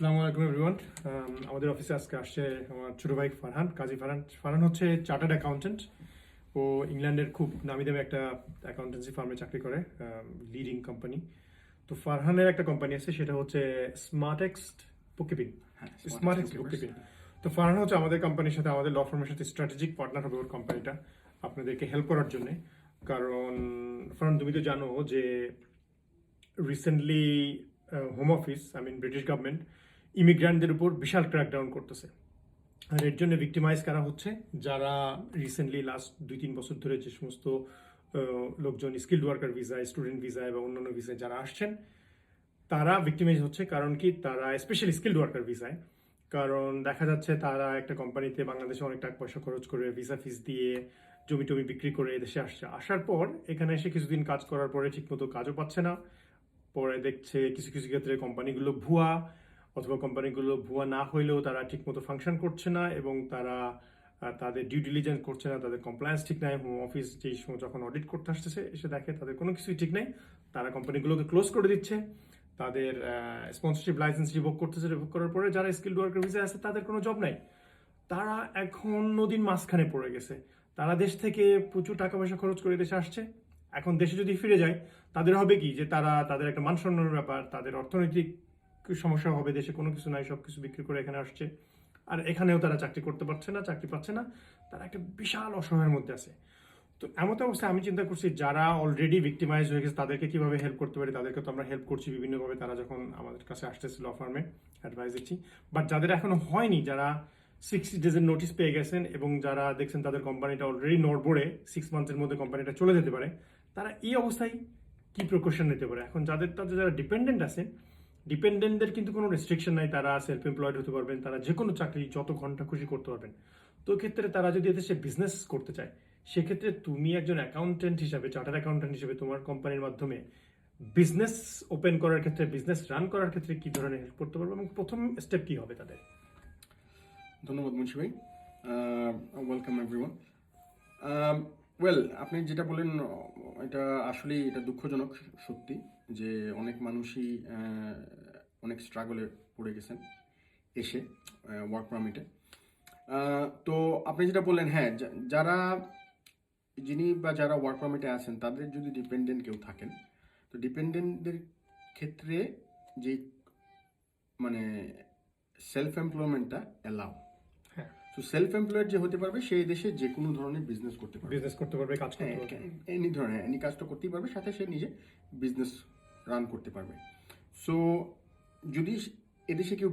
আসসালামু আলাইকুম এভরিওয়ান আমাদের অফিসে আজকে আসছে আমার ছোট ভাই ফারহান কাজী ফারহান। ফারহান হচ্ছে চার্টার্ড অ্যাকাউন্টেন্ট ও ইংল্যান্ডের খুব নামি দামি একটা অ্যাকাউন্টেন্সি ফার্মে চাকরি করে লিডিং কোম্পানি তো ফারহানের একটা কোম্পানি আছে সেটা হচ্ছে স্মার্টেক্স বুককিপিং হ্যাঁ, স্মার্টেক্স বুককিপিং তো ফারহান হচ্ছে আমাদের কোম্পানির সাথে আমাদের ল ফার্মের সাথে স্ট্র্যাটেজিক পার্টনার হবে ওর কোম্পানিটা আপনাদেরকে হেল্প করার জন্য। কারণ ফারহান তুমি তো জানো যে recently home office I mean British government ইমিগ্রান্টদের উপর বিশাল ক্র্যাকডাউন করতেছে। আর এর জন্য ভিক্টিমাইজ করা হচ্ছে? যারা রিসেন্টলি লাস্ট দুই তিন বছর ধরে যে সমস্ত লোকজন স্কিল্ড ওয়ার্কার ভিসায় স্টুডেন্ট ভিসায় বা অন্যান্য ভিসায় যারা আসছেন, তারা ভিক্টিমাইজ হচ্ছে। কারণ কি? তারা স্পেশালি স্কিল্ড ওয়ার্কার ভিসায় কারণ দেখা যাচ্ছে তারা একটা কোম্পানিতে বাংলাদেশে অনেক টাকা পয়সা খরচ করে ভিসা ফিস দিয়ে জমি টমি বিক্রি করে এদেশে আসছে। আসার পর এখানে এসে কিছুদিন কাজ করার পরে ঠিকমতো কাজও পাচ্ছে না। পরে দেখছে কিছু কিছু ক্ষেত্রে কোম্পানিগুলো ভুয়া। অথবা কোম্পানিগুলো ভুয়া না হইলেও তারা ঠিকমতো ফাংশন করছে না এবং তারা তাদের ডিউ ডিলিজেন্স করছে না, তাদের কমপ্লায়েন্স ঠিক নাই হোম অফিস যেই সময় যখন অডিট করতে আসতেছে, এসে দেখে তাদের কোনো কিছুই ঠিক নেই। তারা কোম্পানিগুলোকে ক্লোজ করে দিচ্ছে। তাদের স্পন্সরশিপ লাইসেন্স রিভোক করতেছে রিভোক করার পরে যারা স্কিল্ড ওয়ার্কার ভিসা আছে, তাদের কোনো জব নাই। তারা এখন নদীর মাঝখানে পড়ে গেছে। তারা দেশ থেকে প্রচুর টাকা পয়সা খরচ করে দেশে আসছে। এখন দেশে যদি ফিরে যায়, তাদের হবে কি? যে তারা, তাদের একটা মান সম্মানের ব্যাপার, তাদের অর্থনৈতিক সমস্যা হবে, দেশে কোনো কিছু নাই সব কিছু বিক্রি করে এখানে আসছে। আর এখানেও তারা চাকরি করতে পারছে না, চাকরি পাচ্ছে না, তারা একটা বিশাল অসহায়ের মধ্যে আছে। তো এমন অবস্থায় আমি চিন্তা করছি, যারা অলরেডি ভিক্টিমাইজ হয়ে গেছে, তাদেরকে কীভাবে হেল্প করতে পারি? তাদেরকে তো আমরা হেল্প করছি বিভিন্নভাবে, তারা যখন আমাদের কাছে আসতেছিল ফার্মে অ্যাডভাইস দিচ্ছি। বাট যাদের এখনও হয়নি, যারা সিক্সটি ডেজের নোটিস পেয়ে গেছেন এবং যারা দেখছেন তাদের কোম্পানিটা অলরেডি নড়বড়ে সিক্স মান্থের মধ্যে কোম্পানিটা চলে যেতে পারে, তারা এই অবস্থায় কী প্রিকশন নিতে পারে? এখন যাদের, তাদের যারা ডিপেন্ডেন্ট আছেন ডিপেন্ডেন্টদের কিন্তু কোনো রেস্ট্রিকশন নাই তারা সেলফ এমপ্লয়েড হতে পারবেন তারা যে কোনো চাকরি যত ঘণ্টা খুশি করতে পারবেন। তো ক্ষেত্রে তারা যদি এদেশে বিজনেস করতে চায় সেক্ষেত্রে তুমি একজন অ্যাকাউন্টেন্ট হিসাবে চার্টার অ্যাকাউন্টেন্ট হিসেবে তোমার কোম্পানির মাধ্যমে বিজনেস ওপেন করার ক্ষেত্রে বিজনেস রান করার ক্ষেত্রে কি ধরনের হেল্প করতে পারবে এবং প্রথম স্টেপ কি হবে তাদের? ধন্যবাদ মুন্সি ভাই। ওয়েলকাম এভরিওয়ান ওয়েল আপনি যেটা বললেন আহ, এটা আসলেই এটা দুঃখজনক সত্যি। যে অনেক মানুষই অনেক স্ট্রাগলে পড়ে গেছেন এসে ওয়ার্ক পারমিটে তো আপনি যেটা বললেন হ্যাঁ যারা যিনি বা যারা ওয়ার্ক পারমিটে আছেন তাদের যদি ডিপেন্ডেন্ট কেউ থাকেন তো ডিপেন্ডেন্টদের ক্ষেত্রে যে মানে সেলফ এমপ্লয়মেন্টটা অ্যালাউ হ্যাঁ। তো সেলফ এমপ্লয়েড যে হতে পারবে সেই দেশে যে কোনো ধরনের বিজনেস করতে পারবে। বিজনেস করতে পারবে কাজ করতে হ্যাঁ পারবে। এনি ধরনের এনি কাজটা করতেই পারবে সাথে সে নিজে বিজনেস রান করতে পারবে। সো যদি এদেশে কেউ